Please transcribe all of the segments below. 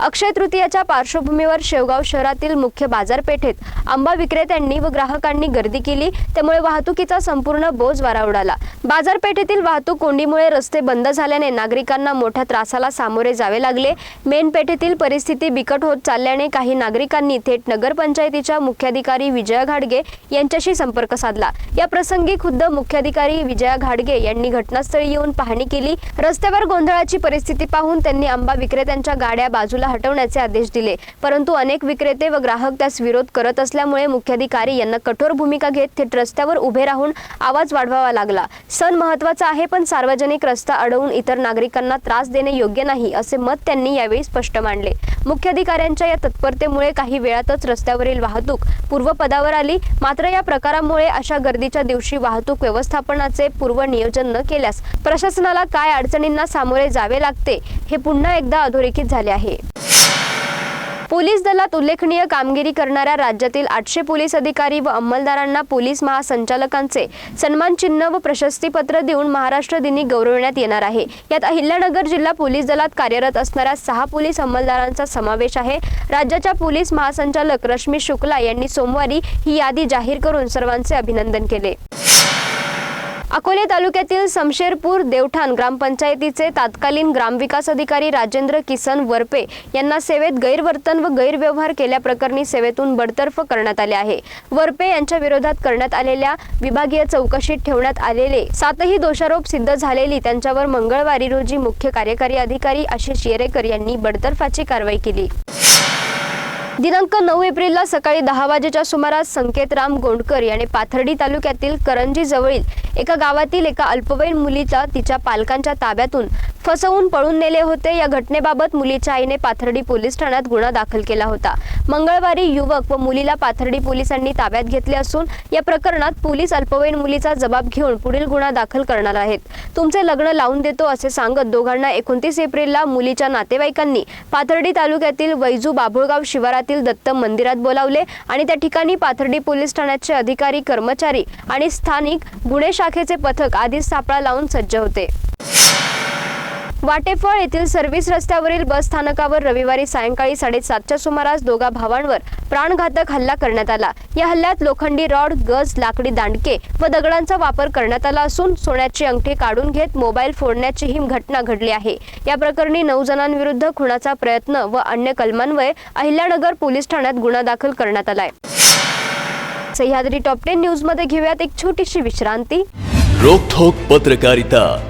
अक्षय तृतीयाच्या पार्श्वभूमीवर शेवगाव शहरातील मुख्य बाजारपेठेत आंबा विक्रेत्यांनी व ग्राहकांनी गर्दी केली. त्यामुळे वाहतुकीचा संपूर्ण बोज वारा उडाला. बाजारपेठेतील वाहतूक कोंडीमुळे रस्ते बंद झाल्याने नागरिकांना मोठ्या त्रासाला सामोरे जावे लागले. मेन पेठेतील परिस्थिती बिकट होत चालल्याने काही नागरिकांनी थेट नगरपंचायतीच्या मुख्याधिकारी विजया घाडगे यांच्याशी संपर्क साधला. या प्रसंगी खुद्द मुख्याधिकारी विजया घाडगे यांनी घटनास्थळी येऊन पाहणी केली. रस्त्यावर गोंधळाची परिस्थिती पाहून त्यांनी आंबा विक्रेत्यांच्या गाड्या बाजूला हटवण्याचे आदेश दिले. परंतु अनेक विक्रेते व ग्राहक त्यास विरोध करत असल्यामुळे मुख्याधिकारी यांना कठोर भूमिका घेत थेट रस्त्यावर उभे राहून आवाज वाढवावा लागला. सण महत्त्वाचा आहे पण सार्वजनिक रस्ता अडवून इतर नागरिकांना त्रास देणे योग्य नाही असे मत त्यांनी यावेळी स्पष्ट मांडले. मुख्याधिकाऱ्यांच्या या तत्परतेमुळे काही वेळातच रस्त्यावरील वाहतूक पूर्वपदावर आली. मात्र या प्रकारामुळे अशा गर्दीच्या दिवशी वाहतूक व्यवस्थापनाचे पूर्व नियोजन न केल्यास प्रशासनाला काय अडचणींना सामोरे जावे लागते हे पुन्हा एकदा अधोरेखित झाले आहे. पोलीस दलात उल्लेखनीय कामगिरी करणाऱ्या राज्यातील आठशे पोलीस अधिकारी व अंमलदारांना पोलीस महासंचालकांचे सन्मान चिन्ह व प्रशस्तीपत्र देऊन महाराष्ट्र दिनी गौरवण्यात येणार आहे. यात अहिल्यानगर जिल्हा पोलीस दलात कार्यरत असणाऱ्या सहा पोलीस अंमलदारांचा समावेश आहे. राज्याच्या पोलीस महासंचालक रश्मी शुक्ला यांनी सोमवारी ही यादी जाहीर करून सर्वांचे अभिनंदन केले. अकोले तालुक्यातील समशेरपूर देवठाण ग्रामपंचायतीचे तत्कालीन ग्रामविकास अधिकारी राजेंद्र किसन वरपे यांना सेवेत गैरवर्तन व गैरव्यवहार केल्याप्रकरणी सेवेतून बडतर्फ करण्यात आले आहे. वरपे यांच्या विरोधात करण्यात आलेल्या विभागीय चौकशीत ठेवण्यात आलेले सातही दोषारोप सिद्ध झालेली त्यांच्यावर मंगळवारी रोजी मुख्य कार्यकारी अधिकारी आशिष येरेकर यांनी बडतर्फाची कारवाई केली. दिनांक नऊ एप्रिलला सकाळी दहा वाजेच्या सुमारास संकेतराम गोंडकर याने पाथर्डी तालुक्यातील करंजी जवळील एका गावातील एका अल्पवयीन मुलीचा तिच्या पालकांच्या ताब्यातून फसवून पळून नेले होते. या घटनेबाबत मुलीच्या आईने पाथर्डी पोलीस ठाण्यात गुन्हा दाखल केला होता. मंगळवारी युवक व मुलीला पाथर्डी पोलिसांनी ताब्यात घेतले असून या प्रकरणात पोलीस अल्पवयीन मुलीचा जबाब घेऊन पुढील गुन्हा दाखल करणार आहेत. तुमचे लग्न लावून देतो असे सांगत दोघांना एकोणतीस एप्रिलला मुलीच्या नातेवाईकांनी पाथर्डी तालुक्यातील वैजू बाभुळगाव येथील दत्त मंदिरात बोलावले आणि त्या ठिकाणी पाथर्डी पोलीस ठाण्याचे अधिकारी कर्मचारी आणि स्थानिक गुन्हे शाखेचे पथक आधीच सापळा लावून सज्ज होते. वाटेफळ येथील सर्व्हिस रस्त्यावरील बस स्थानकावर रविवारी सायंकाळी साडेसातच्या सुमारास दोघा भावांवर प्राणघातक हल्ला करण्यात आला. या हल्ल्यात लोखंडी रॉड गज लाकडी दांडके व दगडांचा वापर करण्यात आला असून सोन्याची अंगठी काढून घेत मोबाईल फोडण्याची ही घटना घडली आहे. या प्रकरणी नऊ जणांविरुद्ध खुनाचा प्रयत्न व अन्य कलमांवये अहिल्यानगर पोलीस ठाण्यात गुन्हा दाखल करण्यात आलाय. सह्याद्री टॉप टेन न्यूजमध्ये घेऊयात एक छोटीशी विश्रांती. रोखोक पत्रकारिता.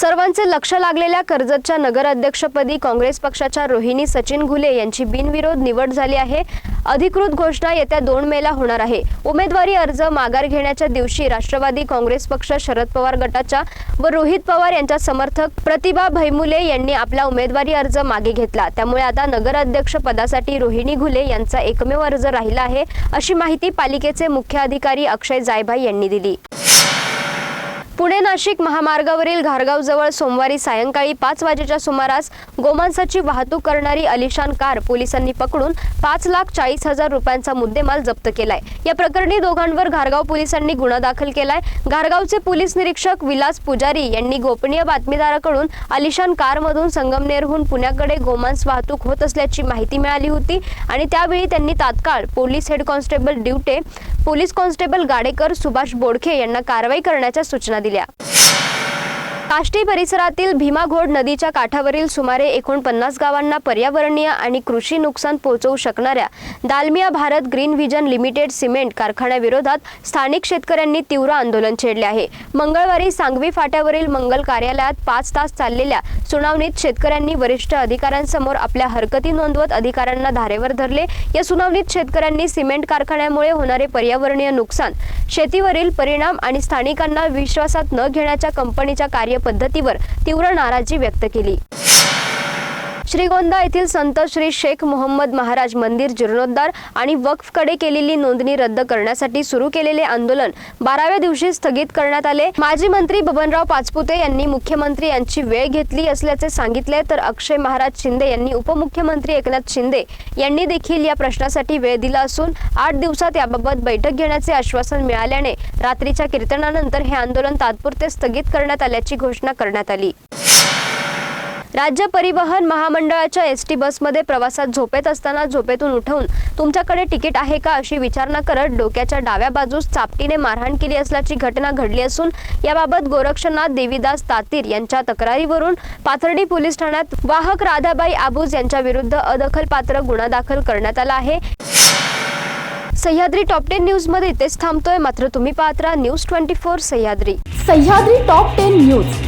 सर्वांचे लक्ष लागलेल्या कर्जतच्या नगराध्यक्षपदी काँग्रेस पक्षाच्या रोहिणी सचिन घुले यांची बिनविरोध निवड झाली आहे. अधिकृत घोषणा येत्या दोन मेला होणार आहे. उमेदवारी अर्ज माघार घेण्याच्या दिवशी राष्ट्रवादी काँग्रेस पक्ष शरद पवार गटाच्या व रोहित पवार यांच्या समर्थक प्रतिभा भैमुले यांनी आपला उमेदवारी अर्ज मागे घेतला. त्यामुळे आता नगराध्यक्ष पदासाठी रोहिणी घुले यांचा एकमेव अर्ज राहिला आहे अशी माहिती पालिकेचे मुख्य अधिकारी अक्षय जायभाई यांनी दिली. पुणे नाशिक महामार्गावरील घारगावजवळ सोमवारी सायंकाळी पाच वाजेच्या सुमारास गोमांसाची वाहतूक करणारी अलिशान कार पोलिसांनी पकडून पाच लाख चाळीस हजार रुपयांचा मुद्देमाल जप्त केलाय. या प्रकरणी दोघांवर घारगाव पोलिसांनी गुन्हा दाखल केलाय. घारगावचे पोलीस निरीक्षक विलास पुजारी यांनी गोपनीय बातमीदाराकडून अलिशान कारमधून संगमनेरहून पुण्याकडे गोमांस वाहतूक होत असल्याची माहिती मिळाली होती आणि त्यावेळी त्यांनी तात्काळ police head constable duty police constable Gadekar Subhash Bodkhe यांना कारवाई करण्याच्या सूचना दिल्या. Padilha. काष्टी परिसरातील भीमाघोड नदीच्या काठावरील सुमारे एकोणपन्नास गावांना पर्यावरणीय आणि कृषी नुकसान पोहोचवू शकणाऱ्या Dalmia Bharat green vision limited cement कारखान्याविरोधात स्थानिक शेतकऱ्यांनी तीव्र आंदोलन छेडले आहे. मंगळवारी सांगवी फाट्यावरील मंगल कार्यालयात पाच तास चाललेल्या सुनावणीत शेतकऱ्यांनी वरिष्ठ अधिकाऱ्यांसमोर आपल्या हरकती नोंदवत अधिकाऱ्यांना धारेवर धरले. या सुनावणीत शेतकऱ्यांनी सिमेंट कारखान्यामुळे होणारे पर्यावरणीय नुकसान शेतीवरील परिणाम आणि स्थानिकांना विश्वासात न घेण्याच्या कंपनीच्या पद्धतीवर तीव्र नाराजी व्यक्त केली. श्रीगोंदा येथील संत श्री शेख मोहम्मद महाराज मंदिर जीर्णोद्धार आणि वक्फकडे केलेली नोंदणी रद्द करण्यासाठी सुरू केलेले आंदोलन बाराव्या दिवशी स्थगित करण्यात आले. माजी मंत्री बबनराव पाचपुते यांनी मुख्यमंत्री यांची वेळ घेतली असल्याचे सांगितले तर अक्षय महाराज शिंदे यांनी उपमुख्यमंत्री एकनाथ शिंदे यांनी देखील या प्रश्नासाठी वेळ दिला असून आठ दिवसात याबाबत बैठक घेण्याचे आश्वासन मिळाल्याने रात्रीच्या कीर्तनानंतर हे आंदोलन तात्पुरते स्थगित करण्यात आल्याची घोषणा करण्यात आली. राज्य परिवहन महामंडळाच्या एस टी बसमध्ये प्रवासात झोपेत असताना झोपेतून उठवून तुमच्याकडे तिकीट आहे का अशी विचारणा करत डोक्याच्या डाव्या बाजूस चापटीने मारहाण केली असल्याची घटना घडली असून याबाबत गोरक्षनाथ देवीदास तातीर यांच्या तक्रारीवरून पाथर्डी पोलीस ठाण्यात वाहक राधाबाई आबूज यांच्या विरुद्ध अदखलपात्र गुन्हा दाखल करण्यात आला आहे. सह्याद्री टॉप टेन न्यूजमध्ये इथेच थांबतोय. मात्र तुम्ही पाहत राहा news twenty four Sahyadri. Sahyadri top ten news.